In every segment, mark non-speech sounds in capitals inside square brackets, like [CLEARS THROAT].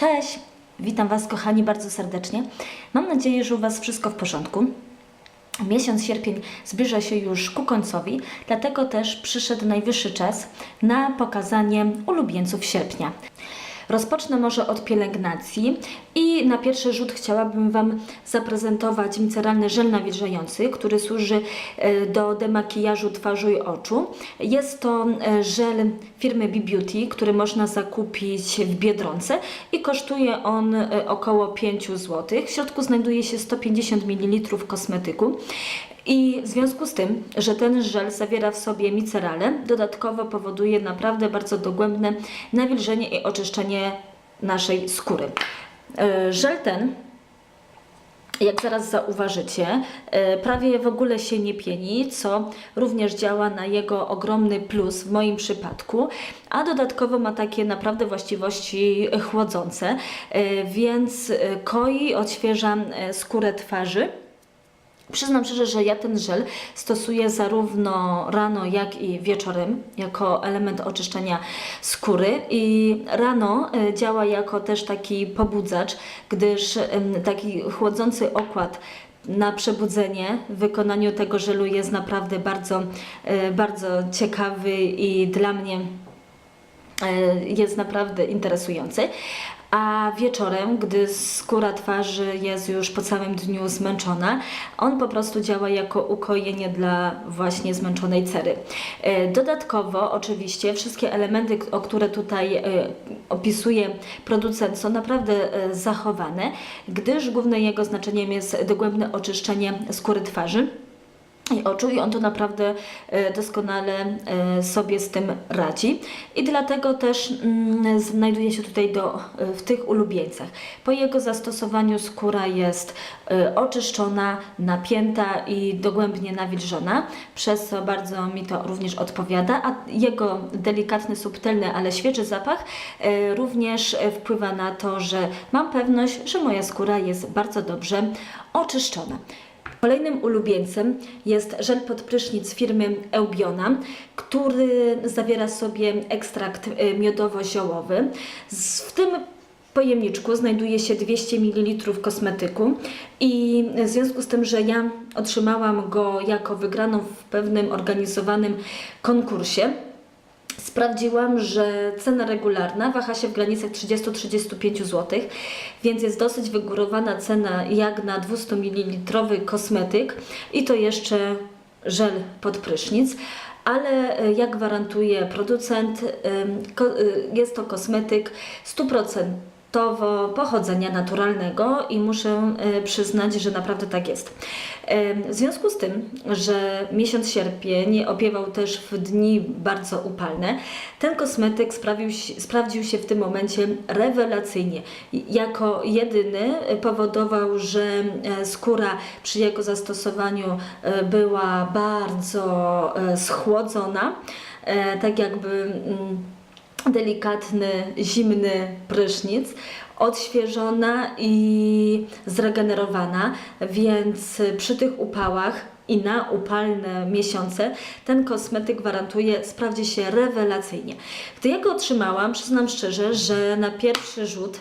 Cześć! Witam Was, kochani, bardzo serdecznie. Mam nadzieję, że u Was wszystko w porządku. Miesiąc sierpień zbliża się już ku końcowi, dlatego też przyszedł najwyższy czas na pokazanie ulubieńców sierpnia. Rozpocznę może od pielęgnacji i na pierwszy rzut chciałabym Wam zaprezentować miceralny żel nawilżający, który służy e, do demakijażu twarzy i oczu. Jest to e, żel firmy B-Beauty, który można zakupić w Biedronce i kosztuje on e, około 5 zł. W środku znajduje się 150 ml kosmetyku. I w związku z tym, że ten żel zawiera w sobie micerale, dodatkowo powoduje naprawdę bardzo dogłębne nawilżenie i oczyszczenie naszej skóry. E, Żel ten jak zaraz zauważycie, e, prawie w ogóle się nie pieni, co również działa na jego ogromny plus w moim przypadku, a dodatkowo ma takie naprawdę właściwości chłodzące, e, więc koi, odświeża skórę twarzy. Przyznam szczerze, że ja ten żel stosuję zarówno rano, jak i wieczorem jako element oczyszczenia skóry. I rano e, działa jako też taki pobudzacz, gdyż taki chłodzący okład na przebudzenie w wykonaniu tego żelu jest naprawdę bardzo, e, bardzo ciekawy i dla mnie jest naprawdę interesujący. A wieczorem, gdy skóra twarzy jest już po całym dniu zmęczona, on po prostu działa jako ukojenie dla właśnie zmęczonej cery. E, Dodatkowo, oczywiście, wszystkie elementy, o które tutaj e, opisuje producent, są naprawdę e, zachowane, gdyż głównym jego znaczeniem jest dogłębne oczyszczenie skóry twarzy i oczu i on to naprawdę e, doskonale e, sobie z tym radzi i dlatego też mm, znajduje się tutaj do, e, w tych ulubieńcach. Po jego zastosowaniu skóra jest oczyszczona, napięta i dogłębnie nawilżona, przez co bardzo mi to również odpowiada, a jego delikatny, subtelny, ale świeży zapach również wpływa na to, że mam pewność, że moja skóra jest bardzo dobrze oczyszczona. Kolejnym ulubieńcem jest żel pod prysznic firmy Eubiona, który zawiera sobie ekstrakt y, miodowo-ziołowy. W tym pojemniczku znajduje się 200 ml kosmetyku i w związku z tym, że ja otrzymałam go jako wygraną w pewnym organizowanym konkursie, Sprawdziłam, że cena regularna waha się w granicach 30-35 zł, więc jest dosyć wygórowana cena jak na 200 ml kosmetyk i to jeszcze żel pod prysznic. Ale e, jak gwarantuje producent, y, jest to kosmetyk 100% pochodzenia naturalnego i muszę e, przyznać, że naprawdę tak jest. E, W związku z tym, że miesiąc sierpień opiewał też w dni bardzo upalne, ten kosmetyk sprawił, sprawdził się w tym momencie rewelacyjnie. Jako jedyny powodował, że e, skóra przy jego zastosowaniu była bardzo schłodzona, tak jakby. Delikatny, zimny prysznic, odświeżona i zregenerowana, więc przy tych upałach i na upalne miesiące ten kosmetyk gwarantuje, sprawdzi się rewelacyjnie. Gdy ja go otrzymałam, przyznam szczerze, że na pierwszy rzut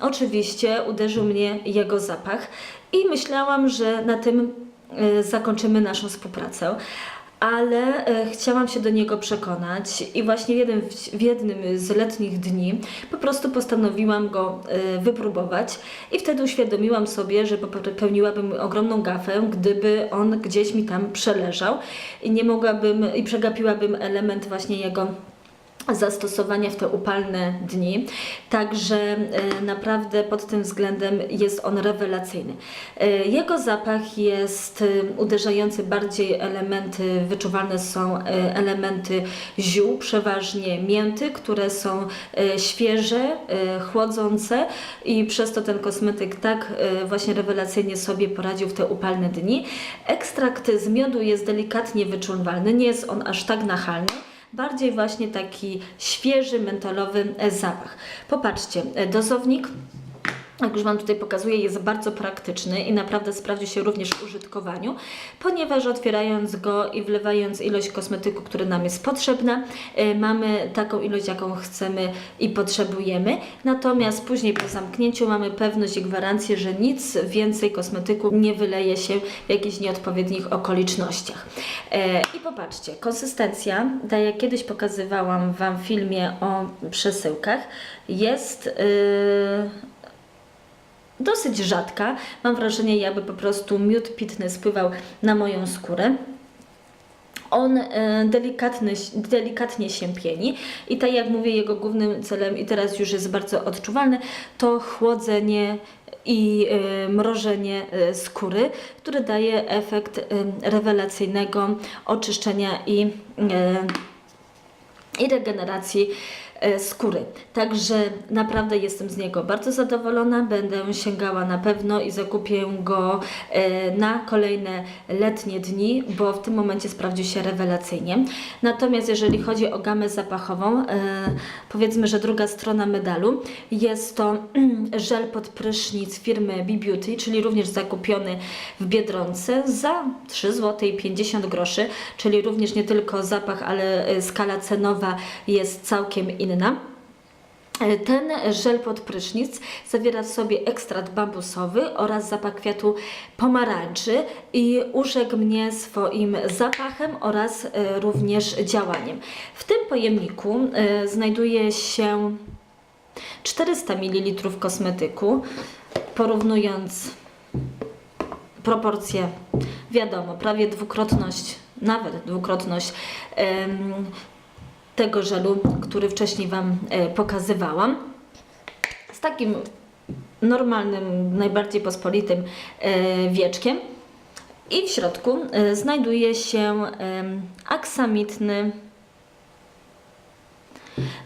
oczywiście uderzył mnie jego zapach i myślałam, że na tym e, zakończymy naszą współpracę. Ale e, chciałam się do niego przekonać i właśnie w, jednym, w jednym z letnich dni po prostu postanowiłam go e, wypróbować. I wtedy uświadomiłam sobie, że popełniłabym ogromną gafę, gdyby on gdzieś mi tam przeleżał. I nie mogłabym i przegapiłabym element właśnie jego zastosowania w te upalne dni. Także e, naprawdę pod tym względem jest on rewelacyjny. E, Jego zapach jest e, uderzający bardziej elementy, wyczuwalne są elementy ziół, przeważnie mięty, które są świeże, chłodzące i przez to ten kosmetyk tak właśnie rewelacyjnie sobie poradził w te upalne dni. Ekstrakt z miodu jest delikatnie wyczuwalny, nie jest on aż tak nachalny bardziej właśnie taki świeży, mentolowy e, zapach. Popatrzcie, e, dozownik jak już Wam tutaj pokazuję, jest bardzo praktyczny i naprawdę sprawdzi się również w użytkowaniu, ponieważ otwierając go i wlewając ilość kosmetyku, która nam jest potrzebna, y, mamy taką ilość, jaką chcemy i potrzebujemy. Natomiast później po zamknięciu mamy pewność i gwarancję, że nic więcej kosmetyku nie wyleje się w jakichś nieodpowiednich okolicznościach. E, I popatrzcie, konsystencja, tak jak kiedyś pokazywałam Wam w filmie o przesyłkach, jest. Yy, dosyć rzadka. Mam wrażenie, jakby po prostu miód pitny spływał na moją skórę. On e, delikatny, delikatnie się pieni i tak jak mówię, jego głównym celem, i teraz już jest bardzo odczuwalne, to chłodzenie i e, mrożenie e, skóry, które daje efekt rewelacyjnego oczyszczenia i i regeneracji skóry. Także naprawdę jestem z niego bardzo zadowolona. Będę sięgała na pewno i zakupię go e, na kolejne letnie dni, bo w tym momencie sprawdził się rewelacyjnie. Natomiast jeżeli chodzi o gamę zapachową, e, powiedzmy, że druga strona medalu jest to [CLEARS THROAT] żel pod prysznic firmy Be Beauty, czyli również zakupiony w Biedronce za 3 zł 50 groszy, czyli również nie tylko zapach, ale e, skala cenowa jest całkiem inna. E, Ten żel pod prysznic zawiera w sobie ekstrakt bambusowy oraz zapach kwiatu pomarańczy i urzekł mnie swoim zapachem oraz e, również działaniem. W tym pojemniku e, znajduje się 400 ml kosmetyku, porównując proporcje, wiadomo, prawie dwukrotność, nawet dwukrotność tego żelu, który wcześniej Wam e, pokazywałam. Z takim normalnym, najbardziej pospolitym e, wieczkiem. I w środku e, znajduje się aksamitny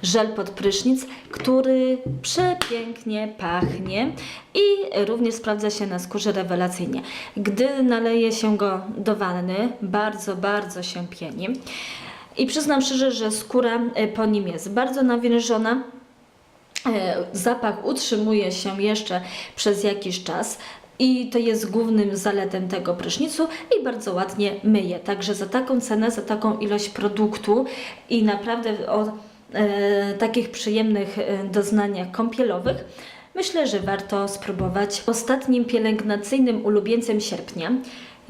żel pod prysznic, który przepięknie pachnie i również sprawdza się na skórze rewelacyjnie. Gdy naleje się go do wanny, bardzo, bardzo się pieni. I przyznam szczerze, że skóra e, po nim jest bardzo nawilżona. E, Zapach utrzymuje się jeszcze przez jakiś czas. I to jest głównym zaletem tego prysznicu i bardzo ładnie myje. Także za taką cenę, za taką ilość produktu i naprawdę o e, takich przyjemnych e, doznaniach kąpielowych, myślę, że warto spróbować. Ostatnim pielęgnacyjnym ulubieńcem sierpnia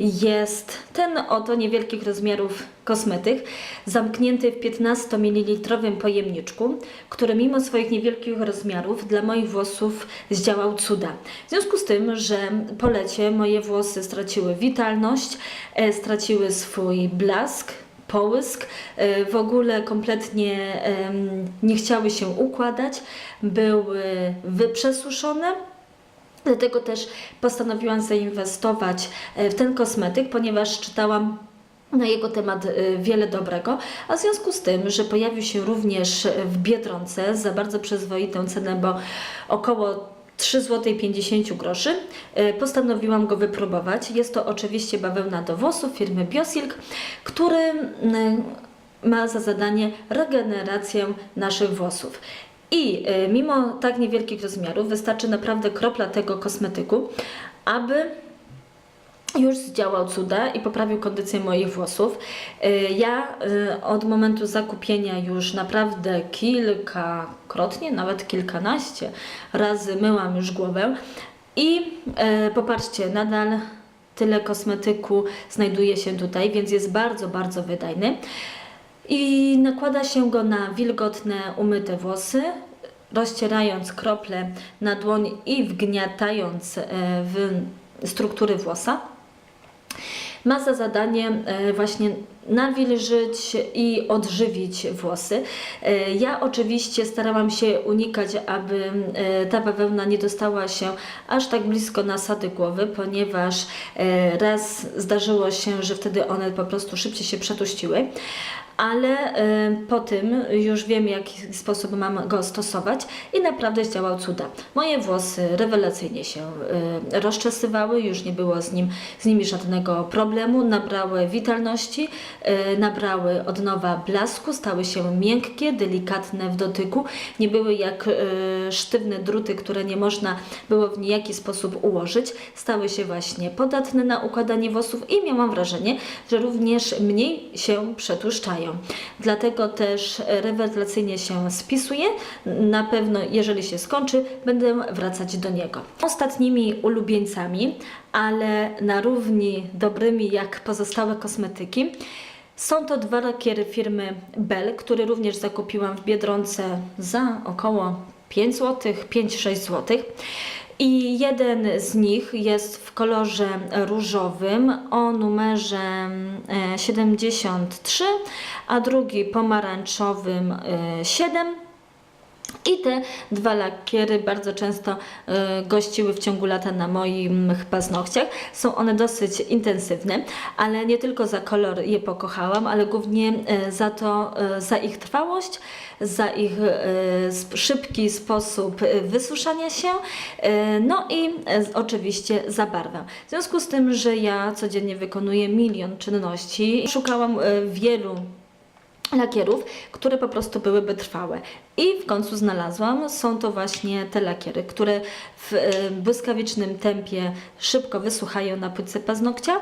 jest ten oto niewielkich rozmiarów kosmetyk, zamknięty w 15 ml pojemniczku, który mimo swoich niewielkich rozmiarów dla moich włosów zdziałał cuda. W związku z tym, że po lecie moje włosy straciły witalność, e, straciły swój blask, połysk, e, w ogóle kompletnie nie chciały się układać, były wyprzesuszone. Dlatego też postanowiłam zainwestować e, w ten kosmetyk, ponieważ czytałam na jego temat e, wiele dobrego, a w związku z tym, że pojawił się również w Biedronce za bardzo przyzwoitą cenę, bo około 3 zł 50 groszy. E, Postanowiłam go wypróbować. Jest to oczywiście bawełna do włosów firmy Biosilk, który ma za zadanie regenerację naszych włosów. I e, mimo tak niewielkich rozmiarów wystarczy naprawdę kropla tego kosmetyku, aby już zdziałał cuda i poprawił kondycję moich włosów. Y, Ja y, od momentu zakupienia już naprawdę kilkakrotnie, nawet kilkanaście razy myłam już głowę i popatrzcie, nadal tyle kosmetyku znajduje się tutaj, więc jest bardzo, bardzo wydajny. I nakłada się go na wilgotne, umyte włosy, rozcierając krople na dłoń i wgniatając e, w struktury włosa ma za zadanie e, właśnie nawilżyć i odżywić włosy. E, Ja oczywiście starałam się unikać, aby ta bawełna nie dostała się aż tak blisko nasady głowy, ponieważ raz zdarzyło się, że wtedy one po prostu szybciej się przetuściły. Ale y, po tym już wiem, w jaki sposób mam go stosować i naprawdę zdziałał cuda. Moje włosy rewelacyjnie się y, rozczesywały, już nie było z, nim, z nimi żadnego problemu, nabrały witalności, y, nabrały od nowa blasku, stały się miękkie, delikatne w dotyku, nie były jak sztywne druty, które nie można było w niejaki sposób ułożyć, stały się właśnie podatne na układanie włosów i miałam wrażenie, że również mniej się przetłuszczają. Dlatego też rewelacyjnie się spisuje. Na pewno, jeżeli się skończy, będę wracać do niego. Ostatnimi ulubieńcami, ale na równi dobrymi jak pozostałe kosmetyki, są to dwa lakiery firmy Bell, które również zakupiłam w Biedronce za około 5 zł, 5-6 zł. I jeden z nich jest w kolorze różowym o numerze e, 73, a drugi pomarańczowym e, 7. I te dwa lakiery bardzo często e, gościły w ciągu lata na moich paznokciach. Są one dosyć intensywne, ale nie tylko za kolor je pokochałam, ale głównie e, za to, e, za ich trwałość, za ich szybki sposób wysuszania się, no i oczywiście za barwę. W związku z tym, że ja codziennie wykonuję milion czynności, szukałam wielu lakierów, które po prostu byłyby trwałe. I w końcu znalazłam, są to właśnie te lakiery, które w e, błyskawicznym tempie szybko wysuchają na płytce paznokcia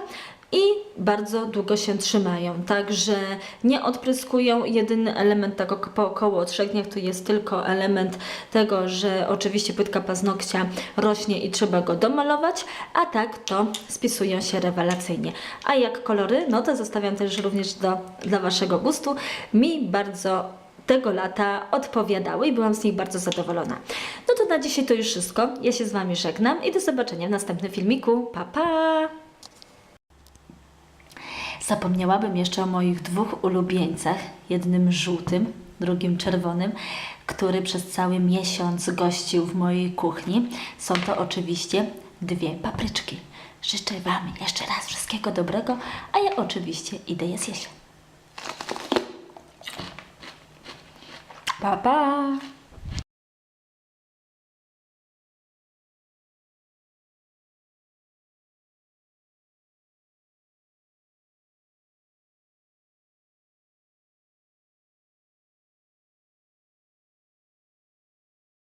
i bardzo długo się trzymają. Także nie odpryskują. Jedyny element tak ok- po około 3 dniach to jest tylko element tego, że oczywiście płytka paznokcia rośnie i trzeba go domalować, a tak to spisują się rewelacyjnie. A jak kolory, no to zostawiam też również do, dla Waszego gustu. Mi bardzo tego lata odpowiadały i byłam z nich bardzo zadowolona. No to na dzisiaj to już wszystko. Ja się z Wami żegnam i do zobaczenia w następnym filmiku. Pa, pa! Zapomniałabym jeszcze o moich dwóch ulubieńcach, jednym żółtym, drugim czerwonym, który przez cały miesiąc gościł w mojej kuchni. Są to oczywiście dwie papryczki. Życzę Wam jeszcze raz wszystkiego dobrego, a ja oczywiście idę je zjeść. Pa, pa!